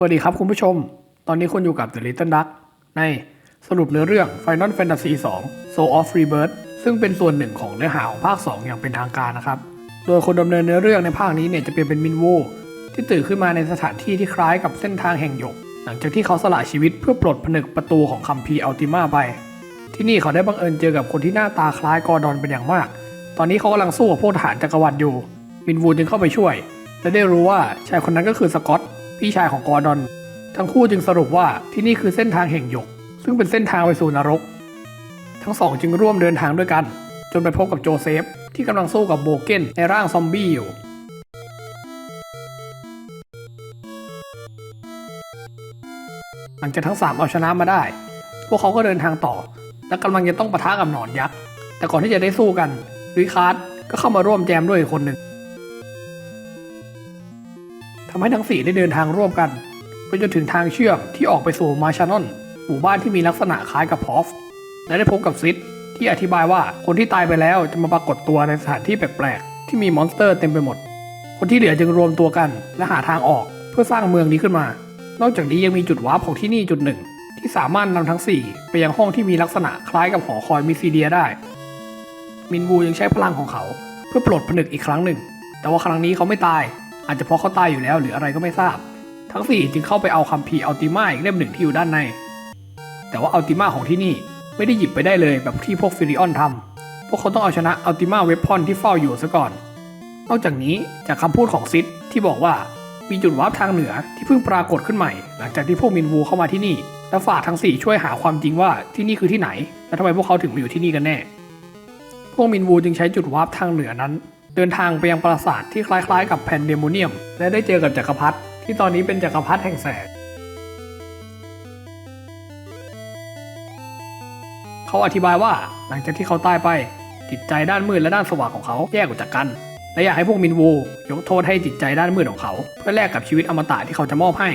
สวัสดีครับคุณผู้ชม ตอนนี้คุณอยู่กับ The Little Duck ในสรุปเนื้อเรื่อง Final Fantasy 2 Soul of Rebirth ซึ่งเป็นส่วนหนึ่งของเนื้อหาของภาค 2 อย่างเป็นทางการนะครับ โดยคนดำเนินเนื้อเรื่องในภาคนี้เนี่ยจะเป็นเป็นมินโวที่ตื่นขึ้นมาในสถานที่ที่คล้ายกับเส้นทางแห่งหยก หลังจากที่เขาสละชีวิตเพื่อปลดผนึกประตูของคัมภีร์อัลติมาไป ที่นี่เขาได้บังเอิญเจอกับคนที่หน้าตาคล้ายกอร์ดอนเป็นอย่างมาก ตอนนี้เขากำลังสู้กับพวกทหารจักรวรรดิอยู่ มินวูจึงเข้าไปช่วย และได้รู้ว่าชายคนนั้นก็คือสกอต พี่ชายของกอร์ดอน ทั้งคู่จึงสรุปว่าที่นี่คือเส้นทางแห่งหยก ซึ่งเป็นเส้นทางไปสู่นรก ทั้งสองจึงร่วมเดินทางด้วยกัน จนไปพบกับโจเซฟ ที่กำลังสู้กับโบเกนในร่างซอมบี้อยู่หลังจากทั้งสามเอาชนะมาได้ พวกเขาก็เดินทางต่อ และกำลังจะต้องปะทะกับหนอนยักษ์ แต่ก่อนที่จะได้สู้กันริคาร์ดก็เข้ามาร่วมแจมด้วยอีกคนหนึ่ง ทำให้ทั้งสี่ได้เดินทางร่วมกันไปจนถึงทางเชื่อมที่ออกไปสู่มาชานอนหมู่บ้านที่มีลักษณะคล้ายกับพอฟและได้พบกับซิดที่อธิบายว่าคนที่ตายไปแล้วจะมาปรากฏตัวในสถานที่แปลกๆที่มีมอนสเตอร์เต็มไปหมด คนที่เหลือจึงรวมตัวกันและหาทางออกเพื่อสร้างเมืองนี้ขึ้นมา นอกจากนี้ยังมีจุดวาร์ปของที่นี่จุดหนึ่ง ที่สามารถนำทั้ง 4 ไปยังห้องที่มีลักษณะคล้ายกับหอคอยมิซีเดียได้ มินวูยังใช้พลังของเขา เพื่อปลดผนึกอีกครั้งหนึ่ง แต่ว่าครั้งนี้เขาไม่ตาย อาจจะเพราะเขาตายอยู่แล้วหรืออะไรก็ไม่ทราบ ทั้ง4จึงเข้าไปเอาคัมภีร์อัลติมาอีกเล่มหนึ่งที่อยู่ด้านใน แต่ว่าอัลติมาของที่นี่ไม่ได้หยิบไปได้เลยแบบที่พวกฟิริออนทำพวกเขาต้องเอาชนะอัลติมาเวพอนที่เฝ้าอยู่ซะก่อน นอกจากนี้จากคำพูดของซิดที่บอกว่ามีจุดวาร์ปทางเหนือที่เพิ่งปรากฏขึ้นใหม่ หลังจากที่พวกมินวูเข้ามาที่นี่ และฝากทั้ง 4 ช่วยหาความจริงว่าที่นี่คือที่ไหน และทำไมพวกเขาถึงมาอยู่ที่นี่กันแน่ พวกมินวูจึงใช้จุดวาร์ปทางเหนือนั้น เดินทางไปยังปราสาทที่คล้ายๆกับแพนเดโมเนียม และได้เจอกับจักรพรรดิที่ตอนนี้เป็นจักรพรรดิแห่งแสงเขาอธิบายว่าหลังจากที่เขาตายไปจิตใจด้านมืดและด้านสว่างของเขาแยกออกจากกัน และอยากให้พวกมินวูยกโทษให้จิตใจด้านมืดของเขา เพื่อแลกกับชีวิตอมตะที่เขาจะมอบให้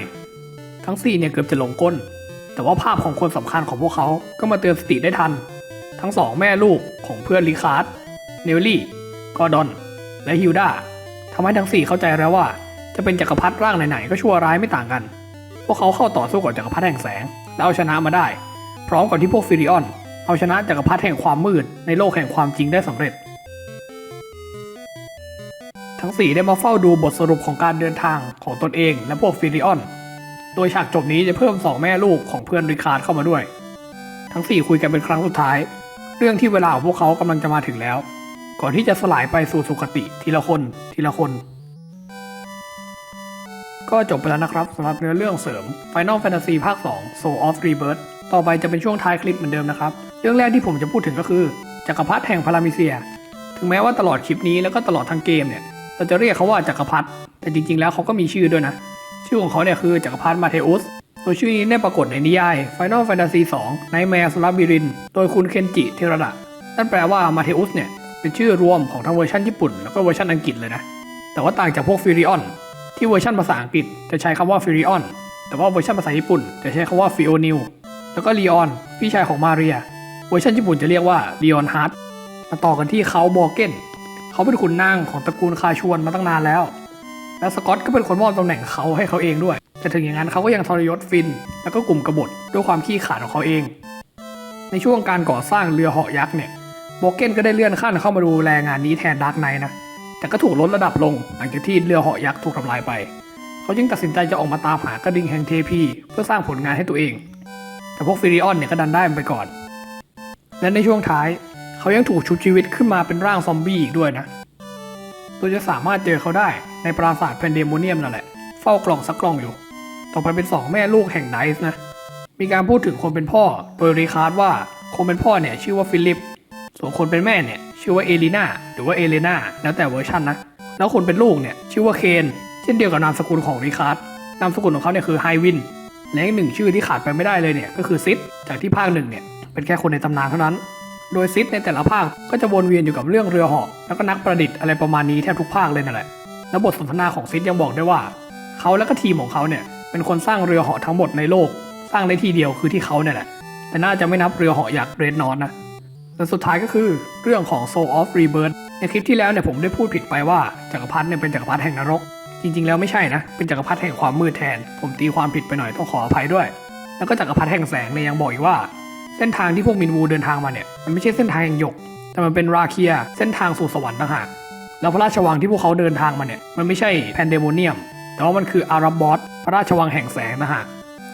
ทั้งสี่เนี่ยเกือบจะหลงก้นแต่ว่าภาพของคนสำคัญของพวกเขาก็มาเตือนสติได้ทัน ทั้งสองแม่ลูกของเพื่อนลิคาร์ดเนลลี่กอร์ดอน และฮิลดาทำให้ทั้งสี่เข้าใจแล้วว่า จะเป็นจักรพรรดิร่างไหนๆก็ชั่วร้ายไม่ต่างกัน พวกเขาเข้าต่อสู้กับจักรพรรดิแห่งแสง และเอาชนะมาได้ พร้อมกับที่พวกฟิริออน เอาชนะจักรพรรดิแห่งความมืดในโลกแห่งความจริงได้สำเร็จ ทั้งสี่ได้มาเฝ้าดูบทสรุปของการเดินทางของตนเองและพวกฟิริออน โดยฉากจบนี้จะเพิ่มสองแม่ลูกของเพื่อนริคาร์ดเข้ามาด้วย ทั้งสี่คุยกันเป็นครั้งสุดท้าย เรื่องที่เวลาของพวกเขากำลังจะมาถึงแล้ว ก่อนที่จะสลายไปสู่สุคติทีละคน ทีละคน ก็จบไปแล้วนะครับสำหรับเนื้อเรื่องเสริม Final Fantasy ภาค 2 Soul of Rebirth ต่อไปจะเป็นช่วงท้ายคลิปเหมือนเดิมนะครับ เรื่องแรกที่ผมจะพูดถึงก็คือจักรพรรดิแห่งพารามิเซีย ถึงแม้ว่าตลอดคลิปนี้แล้วก็ตลอดทั้งเกมเนี่ยเราจะเรียกเขาว่าจักรพรรดิแต่จริงๆ แล้วเขาก็มีชื่อด้วยนะ ชื่อของเขาเนี่ยคือจักรพรรดิมาเทอุสโดยชื่อนี้ได้ปรากฏในนิยาย Final Fantasy 2 Nightmare s l a b y r i n โดยคุณเคนจิเทระดะนั่นแปลว่ามาเทอุสเนี่ย เป็นชื่อรวมของทั้งเวอร์ชันญี่ปุ่นแล้วก็เวอร์ชันอังกฤษเลยนะ แต่ว่าต่างจากพวกฟิริออนที่เวอร์ชันภาษาอังกฤษจะใช้คำว่าฟิริออนแต่ว่าเวอร์ชันภาษาญี่ปุ่นจะใช้คำว่าฟิโอนิลแล้วก็ลีออนพี่ชายของมาเรีย เวอร์ชันญี่ปุ่นจะเรียกว่าลีออนฮาร์ดมาต่อกันที่เขาบอร์เกนเขาเป็นขุนนางของตระกูลคาชวนมาตั้งนานแล้ว และสกอตก็เป็นคนมอบตำแหน่งเขาให้เขาเองด้วย แต่ถึงอย่างนั้นเขาก็ยังทรยศฟิน แล้วก็กลุ่มกบฏด้วยความขี้ขลาดของเขาเอง ในช่วงการก่อสร้างเรือเหาะยักษ์เนี่ย โบเกนก็ได้เลื่อนขั้นเข้ามาดูแลงานนี้แทนดาร์กไนท์นะ แต่ก็ถูกลดระดับลงหลังจากที่เรือเหาะยักษ์ถูกทำลายไป เขาจึงตัดสินใจจะออกมาตามหากระดิ่งแห่งเทพีเพื่อสร้างผลงานให้ตัวเอง แต่พวกฟิริออนเนี่ยก็ดันได้มันไปก่อน และในช่วงท้าย เขายังถูกชุบชีวิตขึ้นมาเป็นร่างซอมบี้อีกด้วยนะโดยจะสามารถเจอเขาได้ในปราสาทแพนเดโมเนียมนั่นแหละ เฝ้ากล่องสักกล่องอยู่ ต่อไปเป็นสองแม่ลูกแห่งไนซ์นะ มีการพูดถึงคนเป็นพ่อ โดยรีคาร์ดว่าคนเป็นพ่อเนี่ยชื่อว่าฟิลิป ส่วนคนเป็นแม่เนี่ยชื่อว่าเอลิน่าหรือว่าเอเลนาแล้วแต่เวอร์ชันนะ แล้วคนเป็นลูกเนี่ยชื่อว่าเคนเช่นเดียวกับนามสกุลของริคาร์ดนามสกุลของเขาเนี่ยคือไฮวินและอีกหนึ่งชื่อที่ขาดไปไม่ได้เลยเนี่ยก็คือซิดจากที่ภาคหนึ่งเนี่ยเป็นแค่คนในตำนานเท่านั้น โดยซิดในแต่ละภาคก็จะวนเวียนอยู่กับเรื่องเรือหาะแล้วก็นักประดิษฐ์อะไรประมาณนี้แทบทุกภาคเลยนั่นแหละแล้วบทสนทนาของซิดยังบอกได้ว่าเขาและก็ทีมของเขาเนี่ยเป็นคนสร้างเรือหาะทั้งหมดในโลก สร้างได้ที่เดียวคือที่เขาเนี่ยแหละแต่น่าจะไม่นับเรือหาะยักษ์เรดนอนนะ และสุดท้ายก็คือเรื่องของ Soul of Rebirth ในคลิปที่แล้วเนี่ยผมได้พูดผิดไปว่าจักรพรรดิเนี่ยเป็นจักรพรรดิแห่งนรกจจริงๆ แล้วไม่ใช่นะ เป็นจักรพรรดิแห่งความมืดแทน ผมตีความผิดไปหน่อยต้องขออภัยด้วย แล้วก็จักรพรรดิแห่งแสงเนี่ยยังบอกอีกว่า เส้นทางที่พวกมินวูเดินทางมาเนี่ยมันไม่ใช่เส้นทางแห่งหยก แต่มันเป็นราเคียเส้นทางสู่สวรรค์ต่างหากแล้วพระราชวังที่พวกเขาเดินทางมาเนี่ยมันไม่ใช่แพนเดโมเนียมแต่ว่ามันคืออารับบอสพระราชวังแห่งแสงนะฮะ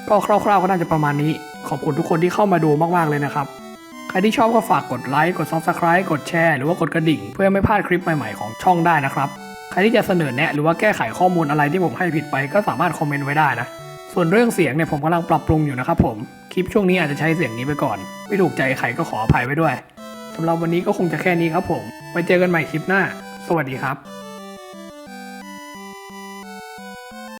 ก็คร่าวๆก็น่าจะประมาณนี้ ขอบคุณทุกคนที่เข้ามาดูมากๆเลยนะครับ ใครที่ชอบก็ฝากกดไลค์ กด Subscribe กดแชร์ หรือว่ากดกระดิ่ง เพื่อไม่พลาดคลิปใหม่ๆของช่องได้นะครับ ใครที่จะเสนอแนะหรือว่าแก้ไขข้อมูลอะไรที่ผมให้ผิดไปก็สามารถคอมเมนต์ไว้ได้นะ ส่วนเรื่องเสียงเนี่ยผมกำลังปรับปรุงอยู่นะครับผม คลิปช่วงนี้อาจจะใช้เสียงนี้ไปก่อน ไม่ถูกใจใครก็ขออภัยไว้ด้วยสำหรับวันนี้ก็คงจะแค่นี้ครับผม ไว้เจอกันใหม่คลิปหน้า สวัสดีครับ